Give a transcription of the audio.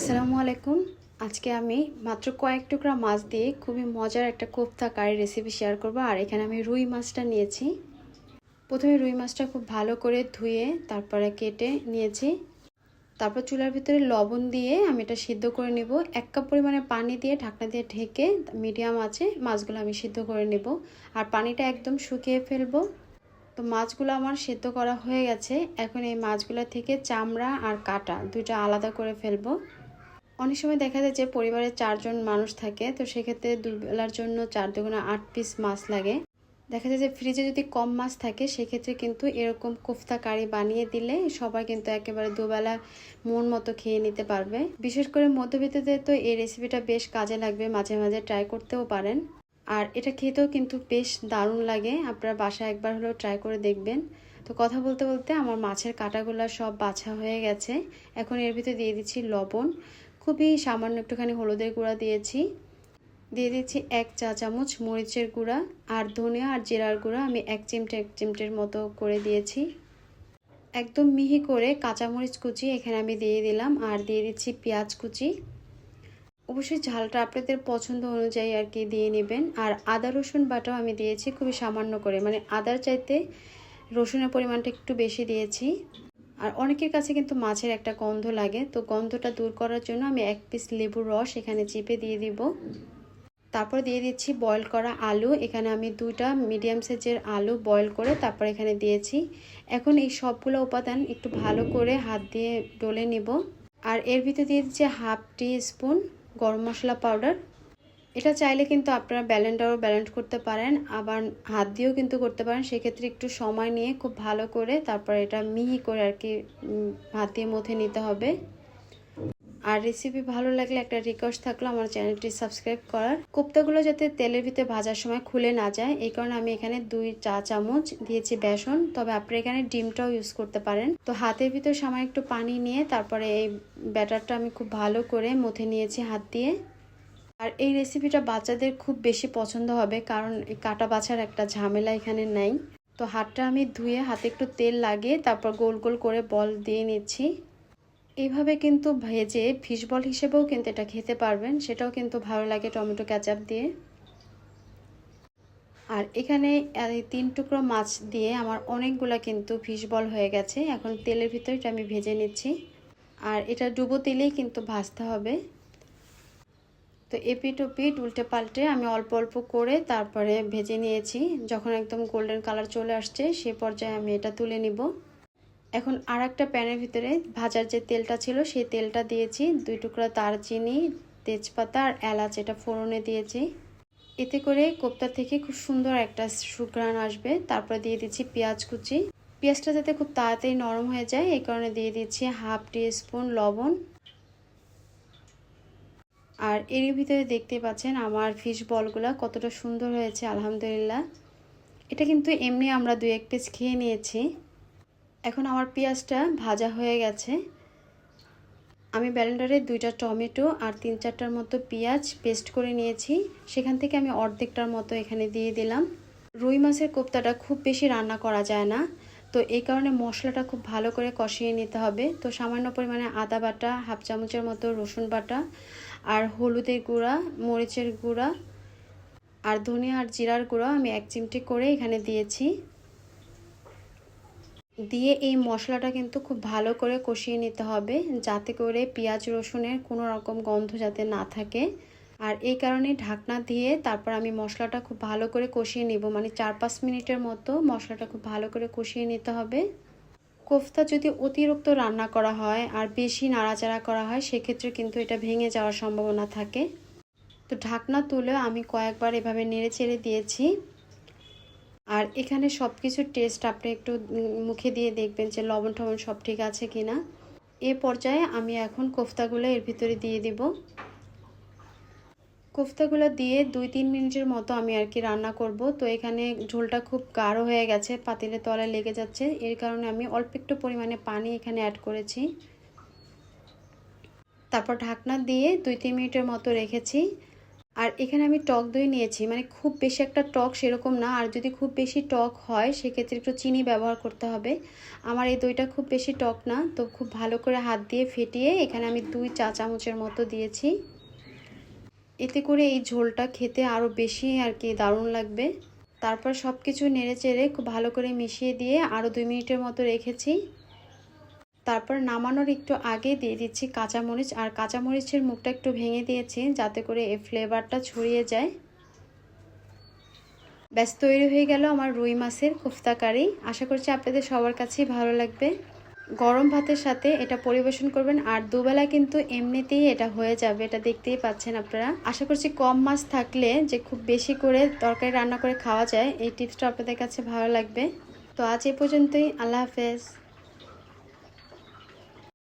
আসসালামু আলাইকুম। আজকে আমি মাত্র কয়েক টুকরা মাছ দিয়ে খুবই মজার একটা কোফতা কারি রেসিপি শেয়ার করব, আর এখানে আমি রুই মাছটা নিয়েছি। প্রথমে রুই মাছটা খুব ভালো করে ধুয়ে তারপরে কেটে নিয়েছি। তারপর চুলার ভিতরে লবণ দিয়ে আমি এটা সিদ্ধ করে নেব। এক কাপ পরিমাণে পানি দিয়ে ঢাকনা দিয়ে ঢেকে মিডিয়াম আছে, মাছগুলো আমি সিদ্ধ করে নেব। আর পানিটা একদম শুকিয়ে ফেলব। তো মাছগুলো আমার সেদ্ধ করা হয়ে গেছে। এখন এই মাছগুলো থেকে চামড়া আর কাটা দুইটা আলাদা করে ফেলব। অনেক সময় দেখা যায় যে পরিবারে চারজন মানুষ থাকে, তো সেক্ষেত্রে দুবেলার জন্য চার দুগুণা আট পিস মাছ লাগে। দেখা যায় যে ফ্রিজে যদি কম মাছ থাকে, সেক্ষেত্রে কিন্তু এরকম কোফতা কারি বানিয়ে দিলে সবাই কিন্তু একেবারে দুবেলা মন মতো খেয়ে নিতে পারবে। বিশেষ করে মধ্যবিত্তদের তো এই রেসিপিটা বেশ কাজে লাগবে, মাঝে মাঝে ট্রাই করতেও পারেন। আর এটা খেতেও কিন্তু বেশ দারুণ লাগে, আপনার বাসায় একবার হলেও ট্রাই করে দেখবেন। তো কথা বলতে বলতে আমার মাছের কাটাগুলো সব বাছা হয়ে গেছে। এখন এর ভিতরে দিয়ে দিচ্ছি লবণ। খুবই সামান্য একটুখানি হলুদের গুঁড়া দিয়েছি। দিয়ে দিচ্ছি এক চা চামচ মরিচের গুঁড়া আর ধনিয়া আর জিরার গুঁড়া আমি এক চিমটে, এক চিমটের মতো করে দিয়েছি। একদম মিহি করে কাঁচামরিচ কুচি এখানে আমি দিয়ে দিলাম আর দিয়ে দিচ্ছি পেঁয়াজ কুচি। অবশ্যই ঝালটা আপনাদের পছন্দ অনুযায়ী আর কি দিয়ে নেবেন। আর আদা, রসুন বাটাও আমি দিয়েছি খুবই সামান্য করে। মানে আদার চাইতে রসুনের পরিমাণটা একটু বেশি দিয়েছি। আর অনেকের কাছে কিন্তু মাছের একটা গন্ধ লাগে, তো গন্ধটা দূর করার জন্য আমি এক পিস লেবুর রস এখানে চিপে দিয়ে দিব। তারপর দিয়ে দিচ্ছি বয়েল করা আলু, এখানে আমি দুইটা মিডিয়াম সাইজের আলু বয়েল করে তারপর এখানে দিয়েছি। এখন এই সবগুলো উপাদান একটু ভালো করে হাত দিয়ে ডলে নেব। আর এর ভিতরে দিয়ে দিচ্ছি হাফ টি স্পুন গরম মশলা পাউডার এটা চাইলে কিন্তু আপনারা ব্যালেন্ডারও ব্যালেন্ড করতে পারেন, আবার হাত দিয়েও কিন্তু করতে পারেন। সেক্ষেত্রে একটু সময় নিয়ে খুব ভালো করে তারপর এটা মিহি করে আর কি হাত দিয়ে মথে নিতে হবে। আর রেসিপি ভালো লাগলে একটা রিকোয়েস্ট থাকল আমার চ্যানেলটি সাবস্ক্রাইব করার। কোপ্তাগুলো যাতে তেলের ভিতরে ভাজার সময় খুলে না যায়, এই কারণে আমি এখানে দুই চা চামচ দিয়েছি বেসন। তবে আপনি এখানে ডিমটাও ইউজ করতে পারেন। তো হাতের ভিতরে সামান্য একটু পানি নিয়ে তারপরে এই ব্যাটারটা আমি খুব ভালো করে মথে নিয়েছি হাত দিয়ে। আর এই রেসিপিটা বাচ্চাদের খুব বেশি পছন্দ হবে, কারণ কাটা বাছার একটা ঝামেলা এখানে নেই। তো হাতটা আমি ধুয়ে হাতে একটু তেল লাগিয়ে তারপর গোল গোল করে বল দিয়ে নিচ্ছি। এইভাবে কিন্তু ভেজে ফিশ বল হিসেবেও কিন্তু এটা খেতে পারবেন, সেটাও কিন্তু ভালো লাগে টমেটো ক্যাচাপ দিয়ে। আর এখানে তিন টুকরো মাছ দিয়ে আমার অনেকগুলো কিন্তু ফিশ বল হয়ে গেছে, এখন তেলের ভিতরে এটা আমি ভেজে নিচ্ছি। আর এটা ডুবো তেলেই কিন্তু ভাজতে হবে। তো এপিট ওপিট উল্টে পাল্টে আমি অল্প অল্প করে তারপরে ভেজে নিয়েছি। যখন একদম গোল্ডেন কালার চলে আসছে, সে পর্যায়ে আমি এটা তুলে নিব। এখন আর একটা প্যানের ভিতরে ভাজার যে তেলটা ছিল, সেই তেলটা দিয়েছি। দুই টুকরা দারচিনি, তেজপাতা আর এলাচ এটা ফোড়নে দিয়েছি। এতে করে কোপ্তা থেকে খুব সুন্দর একটা সুগ্রান আসবে। তারপর দিয়ে দিচ্ছি পেঁয়াজ কুচি। পেঁয়াজটা যাতে খুব তাড়াতাড়ি নরম হয়ে যায়, এই কারণে দিয়ে দিচ্ছি হাফ টি স্পুন লবণ। আর এর ভিতরে দেখতে পাচ্ছেন আমার ফিশ বলগুলো কতটা সুন্দর হয়েছে, আলহামদুলিল্লাহ। এটা কিন্তু এমনি আমরা দু এক পিস খেয়ে নিয়েছি। এখন আমার পেঁয়াজটা ভাজা হয়ে গেছে। আমি ব্যালেন্ডারে দুইটা টমেটো আর তিন চারটার মতো পেঁয়াজ পেস্ট করে নিয়েছি। সেখান থেকে আমি অর্ধেকটার মতো এখানে দিয়ে দিলাম। রুই মাছের কোপ্তাটা খুব বেশি রান্না করা যায় না। তো এই কারণে মশলাটা খুব ভালো করে কষিয়ে নিতে হবে। তো সামান্য পরিমাণে আদা বাটা, হাফ চামচের মতো রসুন বাটা আর হলুদের গুঁড়া, মরিচের গুঁড়া আর ধনিয়া আর জিরার গুঁড়া আমি এক চিমটি করে এখানে দিয়েছি। দিয়ে এই মশলাটা কিন্তু খুব ভালো করে কষিয়ে নিতে হবে যাতে করে পেঁয়াজ রসুনের কোনো রকম গন্ধ যাতে না থাকে। আর এই কারণে ঢাকনা দিয়ে তারপর আমি মশলাটা খুব ভালো করে কষিয়ে নিব। মানে চার পাঁচ মিনিটের মতো মশলাটা খুব ভালো করে কষিয়ে নিতে হবে। কোফতা যদি অতিরিক্ত রান্না করা হয় আর বেশি নাড়াচাড়া করা হয়, সেক্ষেত্রে কিন্তু এটা ভেঙে যাওয়ার সম্ভাবনা থাকে। তো ঢাকনা তুলে আমি কয়েকবার এভাবে নেড়ে চেড়ে দিয়েছি। আর এখানে সব কিছুর টেস্ট আপনি একটু মুখে দিয়ে দেখবেন যে লবণ টবণ সব ঠিক আছে কি না এ পর্যায়ে আমি এখন কোফতাগুলো এর ভিতরে দিয়ে দিব। কোফতাগুলো দিয়ে দুই তিন মিনিটের মতো আমি আর কি রান্না করব। তো এখানে ঝোলটা খুব গাঢ় হয়ে গেছে পাতিলের তলায় লেগে যাচ্ছে। এর কারণে আমি অল্প একটু পরিমাণে পানি এখানে অ্যাড করেছি। তারপর ঢাকনা দিয়ে দুই তিন মিনিটের মতো রেখেছি। আর এখানে আমি টক দই নিয়েছি। মানে খুব বেশি একটা টক সেরকম না। আর যদি খুব বেশি টক হয়, সেক্ষেত্রে একটু চিনি ব্যবহার করতে হবে। আমার এই দইটা খুব বেশি টক না। তো খুব ভালো করে হাত দিয়ে ফেটিয়ে এখানে আমি দুই চা চামচের মতো দিয়েছি। এতে করে এই ঝোলটা খেতে আরও বেশি আর কি দারুণ লাগবে। তারপর সব কিছু নেড়ে চেড়ে খুব ভালো করে মিশিয়ে দিয়ে আরও দুই মিনিটের মতো রেখেছি। তারপর নামানোর একটু আগে দিয়ে দিচ্ছি কাঁচামরিচ আর কাঁচামরিচের মুখটা একটু ভেঙে দিয়েছি যাতে করে এই ফ্লেভারটা ছড়িয়ে যায়। ব্যাস, তৈরি হয়ে গেল আমার রুই মাছের কোফতা কারি আশা করছি আপনাদের সবার কাছেই ভালো লাগবে। গরম ভাতের সাথে এটা পরিবেশন করবেন, আর দুবেলা কিন্তু এমনিতেই এটা হয়ে যাবে, এটা দেখতেই পাচ্ছেন আপনারা। আশা করছি কম মাছ থাকলে যে খুব বেশি করে তরকারি রান্না করে খাওয়া যায়, এই টিপসটা আপনাদের কাছে ভালো লাগবে। তো আজ এ পর্যন্তই, আল্লাহ হাফেজ।